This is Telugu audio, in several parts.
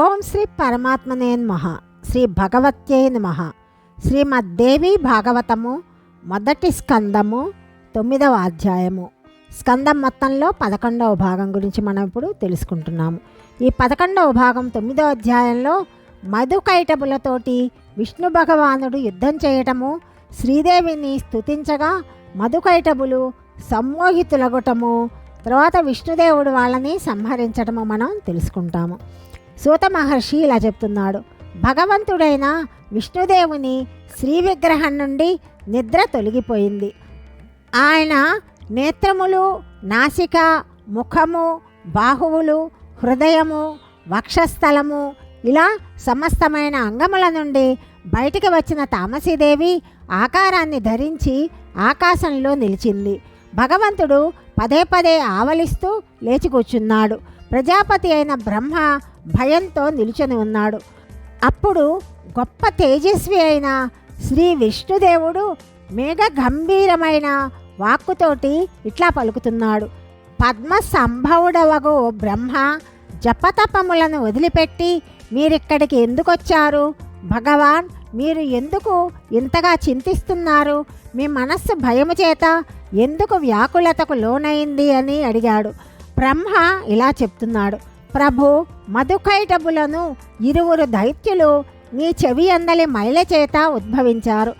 ఓం శ్రీ పరమాత్మనే నమః. శ్రీ భగవత్యై నమః. శ్రీమద్దేవి భాగవతము మొదటి స్కందము తొమ్మిదవ అధ్యాయము. స్కందం మొత్తంలో పదకొండవ భాగం గురించి మనం ఇప్పుడు తెలుసుకుంటున్నాము. ఈ పదకొండవ భాగం తొమ్మిదవ అధ్యాయంలో మధుకైటబులతోటి విష్ణు భగవానుడు యుద్ధం చేయటము శ్రీదేవిని స్తుతించగా మధుకైటబులు సమ్మోహితులగటము తర్వాత విష్ణుదేవుడు వాళ్ళని సంహరించటము మనం తెలుసుకుంటాము. సూత మహర్షి ఇలా చెప్తున్నాడు. భగవంతుడైన విష్ణుదేవుని శ్రీ విగ్రహం నుండి నిద్ర తొలగిపోయింది. ఆయన నేత్రములు నాసిక ముఖము బాహువులు హృదయము వక్షస్థలము ఇలా సమస్తమైన అంగముల నుండి బయటికి వచ్చిన తామసీదేవి ఆకారాన్ని ధరించి ఆకాశంలో నిలిచింది. భగవంతుడు పదే పదే ఆవలిస్తూ లేచి కూర్చున్నాడు. ప్రజాపతి అయిన బ్రహ్మ భయంతో నిలుచొని ఉన్నాడు. అప్పుడు గొప్ప తేజస్వి అయిన శ్రీ విష్ణుదేవుడు మేఘ గంభీరమైన వాక్కుతోటి ఇట్లా పలుకుతున్నాడు. పద్మ సంభవుడవగు బ్రహ్మ జపతపములను వదిలిపెట్టి మీరిక్కడికి ఎందుకు వచ్చారు భగవాన్ మీరు ఎందుకు ఇంతగా చింతిస్తున్నారు? మీ మనస్సు భయము చేత ఎందుకు వ్యాకులతకు లోనైంది అని అడిగాడు. బ్రహ్మ ఇలా చెప్తున్నాడు. ప్రభు మధుకైటబులను ఇరువురు దైత్యులు నీ చెవి అందలి మైల చేత ఉద్భవించారు.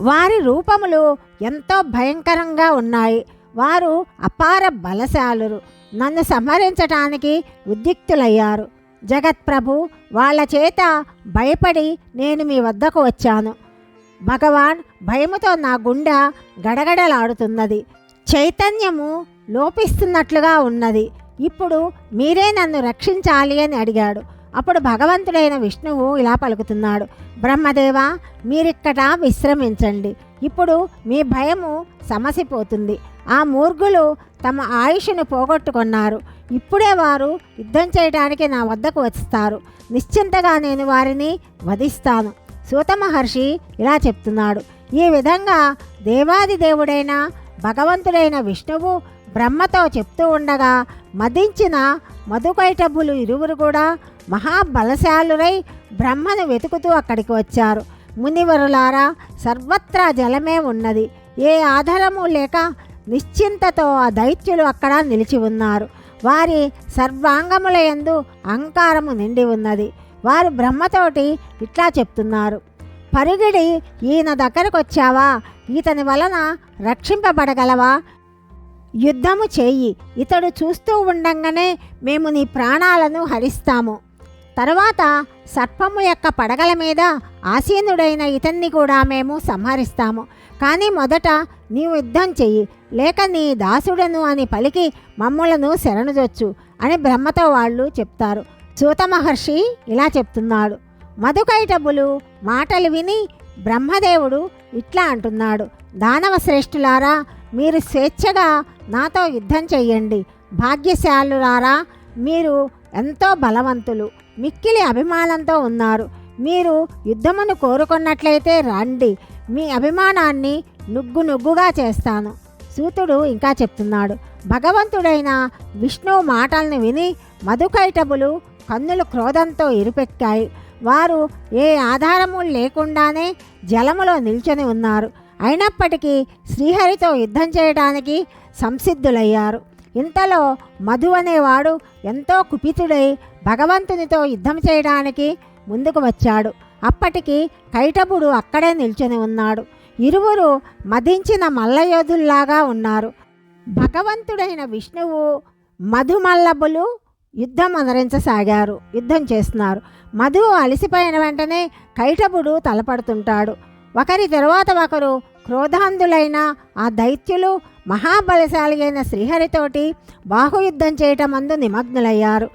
వారి రూపములు ఎంతో భయంకరంగా ఉన్నాయి. వారు అపార బలశాలురు. నన్ను సంహరించటానికి ఉద్యుక్తులయ్యారు. జగత్ప్రభు వాళ్ళ చేత భయపడి నేను మీ వద్దకు వచ్చాను. భగవాన్ భయముతో నా గుండె గడగడలాడుతున్నది. చైతన్యము లోపిస్తున్నట్లుగా ఉన్నది. ఇప్పుడు మీరే నన్ను రక్షించాలి అని అడిగాడు. అప్పుడు భగవంతుడైన విష్ణువు ఇలా పలుకుతున్నాడు. బ్రహ్మదేవ మీరిక్కట విశ్రమించండి. ఇప్పుడు మీ భయము సమసిపోతుంది. ఆ మూర్ఘులు తమ ఆయుష్ను పోగొట్టుకున్నారు. ఇప్పుడే వారు యుద్ధం చేయడానికి నా వద్దకు వస్తారు. నిశ్చింతగా నేను వారిని వధిస్తాను. సూత మహర్షి ఇలా చెప్తున్నాడు. ఈ విధంగా దేవాది దేవుడైన భగవంతుడైన విష్ణువు బ్రహ్మతో చెప్తూ ఉండగా మదించిన మధుకైటబులు ఇరువురు కూడా మహాబలశాలురై బ్రహ్మను వెతుకుతూ అక్కడికి వచ్చారు. మునివరులారా సర్వత్రా జలమే ఉన్నది. ఏ ఆధారము లేక నిశ్చింతతో ఆ దైత్యులు అక్కడ నిలిచి ఉన్నారు. వారి సర్వాంగముల యందు అహంకారము నిండి ఉన్నది. వారు బ్రహ్మతోటి ఇట్లా చెప్తున్నారు. పరుగిడి ఈయన దగ్గరకు వచ్చావా ఇతని వలన రక్షింపబడగలవా? యుద్ధము చేయి. ఇతడు చూస్తూ ఉండంగానే మేము నీ ప్రాణాలను హరిస్తాము. తర్వాత సర్పము యొక్క పడగల మీద ఆసీనుడైన ఇతన్ని కూడా మేము సంహరిస్తాము. కానీ మొదట నీవు యుద్ధం చెయ్యి లేక నీ దాసుడను అని పలికి మమ్ములను శరణుజొచ్చు అని బ్రహ్మతో వాళ్ళు చెప్తారు. సూత మహర్షి ఇలా చెప్తున్నాడు. మధుకైటబులు మాటలు విని బ్రహ్మదేవుడు ఇట్లా అంటున్నాడు. దానవ శ్రేష్ఠులారా మీరు స్వేచ్ఛగా నాతో యుద్ధం చెయ్యండి భాగ్యశాలులారా మీరు ఎంతో బలవంతులు మిక్కిలి అభిమానంతో ఉన్నారు. మీరు యుద్ధమును కోరుకున్నట్లయితే రండి. మీ అభిమానాన్ని నుగ్గు నుగ్గుగా చేస్తాను. సూతుడు ఇంకా చెప్తున్నాడు. భగవంతుడైన విష్ణువు మాటలను విని మధుకైటబులు కన్నులు క్రోధంతో ఇరుపెక్కాయి. వారు ఏ ఆధారము లేకుండానే జలములో నిల్చొని ఉన్నారు. అయినప్పటికీ శ్రీహరితో యుద్ధం చేయడానికి సంసిద్ధులయ్యారు. ఇంతలో మధు అనేవాడు ఎంతో కుపితుడై భగవంతునితో యుద్ధం చేయడానికి ముందుకు వచ్చాడు. అప్పటికి కైటబుడు అక్కడే నిల్చొని ఉన్నాడు. ఇరువురు మదించిన మల్లయోధుల్లాగా ఉన్నారు. భగవంతుడైన విష్ణువు మధుమల్లబులు యుద్ధం అదరించసాగారు యుద్ధం చేస్తున్నారు. మధు అలసిపోయిన వెంటనే కైటబుడు తలపడుతుంటాడు. ఒకరి తరువాత ఒకరు క్రోధాంధులైన ఆ దైత్యులు మహాబలశాలి అయిన శ్రీహరితోటి బాహుయుద్ధం చేయటం అందు నిమగ్నులయ్యారు.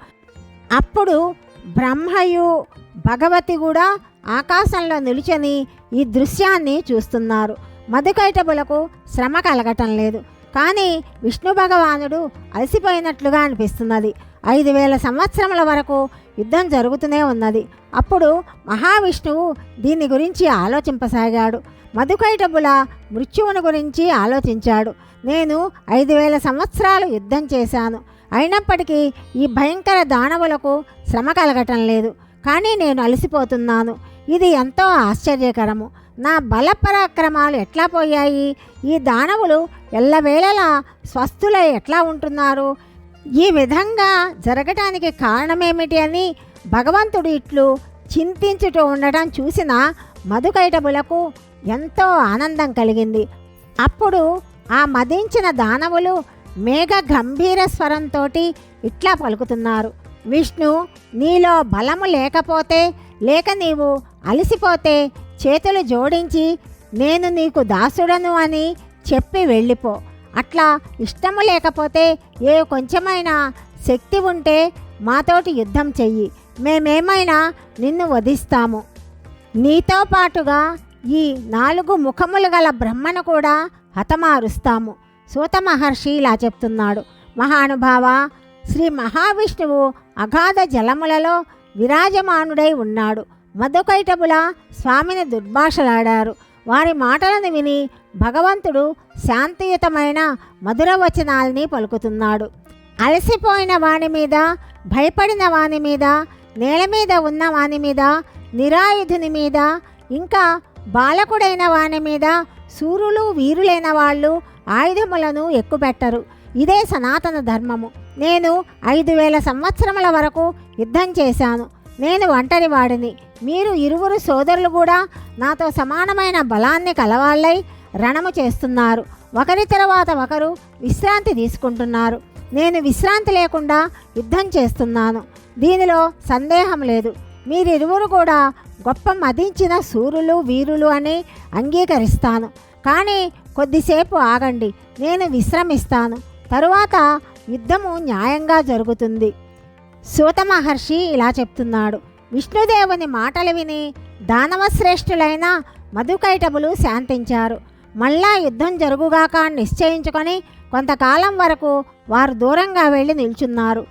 అప్పుడు బ్రహ్మయు భగవతి కూడా ఆకాశంలో నిలుచని ఈ దృశ్యాన్ని చూస్తున్నారు. మధుకైటబులకు శ్రమ కలగటం లేదు. కానీ విష్ణు భగవానుడు అలసిపోయినట్లుగా అనిపిస్తున్నది. ఐదు వేల సంవత్సరముల వరకు యుద్ధం జరుగుతూనే ఉన్నది. అప్పుడు మహావిష్ణువు దీని గురించి ఆలోచింపసాగాడు. మధుకైటబుల మృత్యువును గురించి ఆలోచించాడు. నేను ఐదు వేల సంవత్సరాలు యుద్ధం చేశాను. అయినప్పటికీ ఈ భయంకర దానవులకు శ్రమ కలగటం లేదు. కానీ నేను అలసిపోతున్నాను. ఇది ఎంతో ఆశ్చర్యకరము. నా బల పరాక్రమాలు ఎట్లా పోయాయి? ఈ దానవులు ఎల్లవేళలా స్వస్థులై ఎట్లా ఉంటున్నారు? ఈ విధంగా జరగటానికి కారణమేమిటి అని భగవంతుడు ఇట్లు చింతించుతూ ఉండటం చూసిన మధుకైటబులకు ఎంతో ఆనందం కలిగింది. అప్పుడు ఆ మదించిన దానవులు మేఘ గంభీర స్వరంతో ఇట్లా పలుకుతున్నారు. విష్ణు నీలో బలము లేకపోతే లేక నీవు అలసిపోతే చేతులు జోడించి నేను నీకు దాసుడను అని చెప్పి వెళ్ళిపో. అట్లా ఇష్టము లేకపోతే ఏ కొంచెమైనా శక్తి ఉంటే మాతోటి యుద్ధం చెయ్యి. మేమేమైనా నిన్ను వధిస్తాము. నీతో పాటుగా ఈ నాలుగు ముఖములు గల బ్రహ్మను కూడా హతమారుస్తాము. సూత మహర్షి ఇలా చెప్తున్నాడు. మహానుభావ శ్రీ మహావిష్ణువు అగాధ జలములలో విరాజమానుడై ఉన్నాడు. మధుకైటబుల స్వామిని దుర్భాషలాడారు. వారి మాటలను విని భగవంతుడు శాంతియుతమైన మధుర వచనాల్ని పలుకుతున్నాడు. అలసిపోయిన వాని మీద భయపడిన వాని మీద నేల మీద ఉన్న వాని మీద నిరాయుధుని మీద ఇంకా బాలకుడైన వాని మీద సూర్యులు వీరులైన వాళ్ళు ఆయుధములను ఎక్కుపెట్టరు. ఇదే సనాతన ధర్మము. నేను ఐదు వేల సంవత్సరముల వరకు యుద్ధం చేశాను. నేను ఒంటరి వాడిని మీరు ఇరువురు సోదరులు కూడా నాతో సమానమైన బలాన్ని కలవాళ్ళై రణము చేస్తున్నారు. ఒకరి తర్వాత ఒకరు విశ్రాంతి తీసుకుంటున్నారు. నేను విశ్రాంతి లేకుండా యుద్ధం చేస్తున్నాను. దీనిలో సందేహం లేదు. మీరిరువురు కూడా గొప్ప మదించిన సూర్యులు వీరులు అని అంగీకరిస్తాను. కానీ కొద్దిసేపు ఆగండి. నేను విశ్రమిస్తాను. తరువాత యుద్ధము న్యాయంగా జరుగుతుంది. సూత మహర్షి ఇలా చెప్తున్నాడు. విష్ణుదేవుని మాటలు విని దానవశ్రేష్ఠులైన మధుకైటబులు శాంతించారు. మళ్ళా యుద్ధం జరుగుగాక నిశ్చయించుకొని కొంతకాలం వరకు వారు దూరంగా వెళ్ళి నిల్చున్నారు.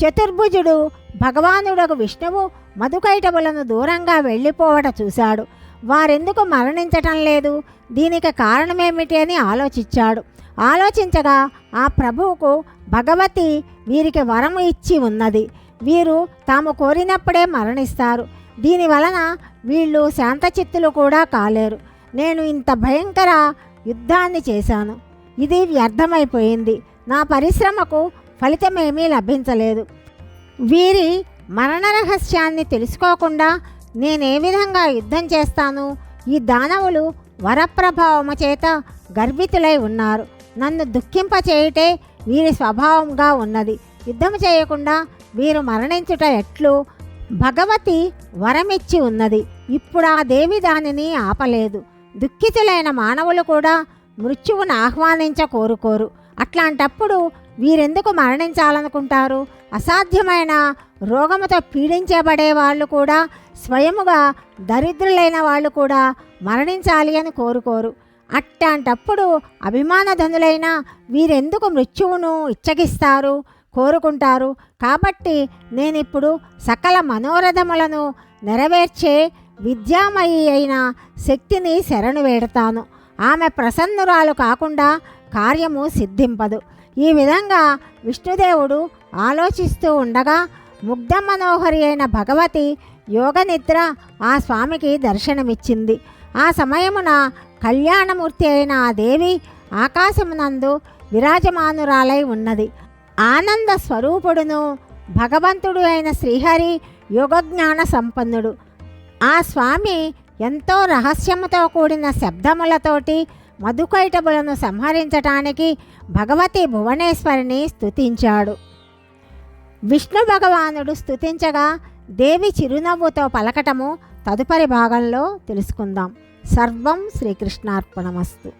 చతుర్భుజుడు భగవానుడకు విష్ణువు మధుకైటములను దూరంగా వెళ్ళిపోవట చూశాడు. వారెందుకు మరణించటం లేదు? దీనికి కారణమేమిటి అని ఆలోచించాడు. ఆలోచించగా ఆ ప్రభువుకు భగవతి వీరికి వరము ఇచ్చి ఉన్నది. వీరు తాము కోరినప్పుడే మరణిస్తారు. దీని వలన వీళ్ళు శాంతచిత్తులు కూడా కాలేరు. నేను ఇంత భయంకర యుద్ధాన్ని చేశాను. ఇది వ్యర్థమైపోయింది. నా పరిశ్రమకు ఫలితమేమీ లభించలేదు. వీరి మరణ రహస్యాన్ని తెలుసుకోకుండా నేనే విధంగా యుద్ధం చేస్తాను? ఈ దానవులు వరప్రభావము చేత గర్భితులై ఉన్నారు. నన్ను దుఃఖింపచేయుటే వీరి స్వభావంగా ఉన్నది. యుద్ధం చేయకుండా వీరు మరణించుట ఎట్లు? భగవతి వరమిచ్చి ఉన్నది. ఇప్పుడు ఆ దేవి దానిని ఆపలేదు. దుఃఖితులైన మానవులు కూడా మృత్యువును ఆహ్వానించ కోరుకోరు. అట్లాంటప్పుడు వీరెందుకు మరణించాలనుకుంటారు? అసాధ్యమైన రోగముతో పీడించబడే వాళ్ళు కూడా స్వయముగా దరిద్రులైన వాళ్ళు కూడా మరణించాలి అని కోరుకోరు. అట్లాంటప్పుడు అభిమానధనులైన వీరెందుకు మృత్యువును ఇచ్చగిస్తారు? కోరుకుంటారు. కాబట్టి నేనిప్పుడు సకల మనోరథములను నెరవేర్చే విద్యామయి అయిన శక్తిని శరణు వేడతాను. ఆమె ప్రసన్నురాలు కాకుండా కార్యము సిద్ధింపదు. ఈ విధంగా విష్ణుదేవుడు ఆలోచిస్తూ ఉండగా ముగ్ధ మనోహరి అయిన భగవతి యోగనిద్ర ఆ స్వామికి దర్శనమిచ్చింది. ఆ సమయమున కళ్యాణమూర్తి అయిన ఆ దేవి ఆకాశమునందు విరాజమానురాలై ఉన్నది. ఆనంద స్వరూపుడును భగవంతుడు అయిన శ్రీహరి యోగజ్ఞాన సంపన్నుడు. ఆ స్వామి ఎంతో రహస్యముతో కూడిన శబ్దములతోటి మధుకైటబులను సంహరించటానికి భగవతి భువనేశ్వరిని స్థుతించాడు విష్ణు భగవానుడు స్థుతించగా దేవి చిరునవ్వుతో పలకటము తదుపరి భాగంలో తెలుసుకుందాం. సర్వం శ్రీకృష్ణార్పణమస్తు.